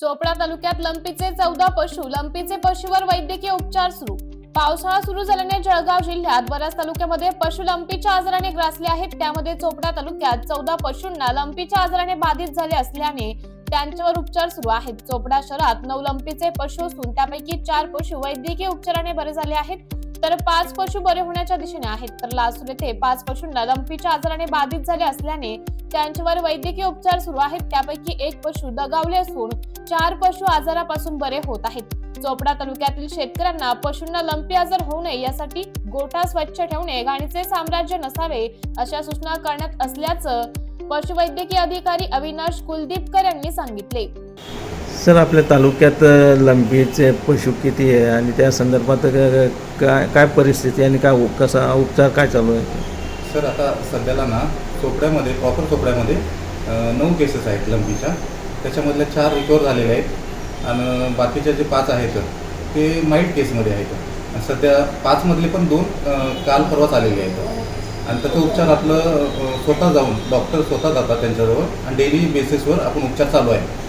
चोपडा तालुक्यात लंपीचे चौदा पशु लंपीचे पशुवर वैद्यकीय उपचार सुरू. पावसाळा सुरू झाल्याने जळगाव जिल्ह्यात बऱ्याच तालुक्यामध्ये पशु लंपीच्या आजाराने ग्रासले आहेत. त्यामध्ये चोपडा तालुक्यात चौदा पशूंना लंपीच्या आजाराने बाधित झाले असल्याने त्यांच्यावर उपचार सुरू आहेत. चोपडा शहरात नऊ लंपीचे पशु असून त्यापैकी चार पशु वैद्यकीय उपचाराने बरे झाले आहेत. तर पाच पशु बरे होण्याच्या दिशेने आहेत. तर लासूर येथे पाच पशूंना लंपीच्या आजाराने बाधित झाले असल्याने त्यांच्यावर वैद्यकीय उपचार सुरू आहेत. त्यापैकी एक पशु दगावले असून चार पशु आजारापासून बरे होत आहेत. चोपडा तालुक्यातील शेतकऱ्यांना पशूंना लंपी आजार होऊ नये यासाठी गोठा स्वच्छ ठेवणे घाणीचे साम्राज्य नसावे अशा सूचना करण्यात असल्याचं पशुवैद्यकीय अधिकारी अविनाश कुलदीपकर यांनी सांगितले. सर आपल्या तालुक्यात लंपीचे पशु किती आहे आणि त्या संदर्भात काय काय परिस्थिती आणि काय कसा उपचार काय चालू आहे? सर आता सध्याला ना चोपड्यामध्ये प्रॉपर चोपड्यामध्ये नऊ केसेस आहेत लंबीच्या त्याच्यामधल्या चार रिकवर झालेल्या आहेत. आणि बाकीच्या जे पाच आहेत ते माईट केसमध्ये आहेत. आणि सध्या पाचमधले पण दोन काल परवाच आलेले आहेत. आणि त्याचा उपचार आपलं स्वतः जाऊन डॉक्टर स्वतः जातात त्यांच्याजवळ. आणि डेली बेसिसवर आपण उपचार चालू आहे.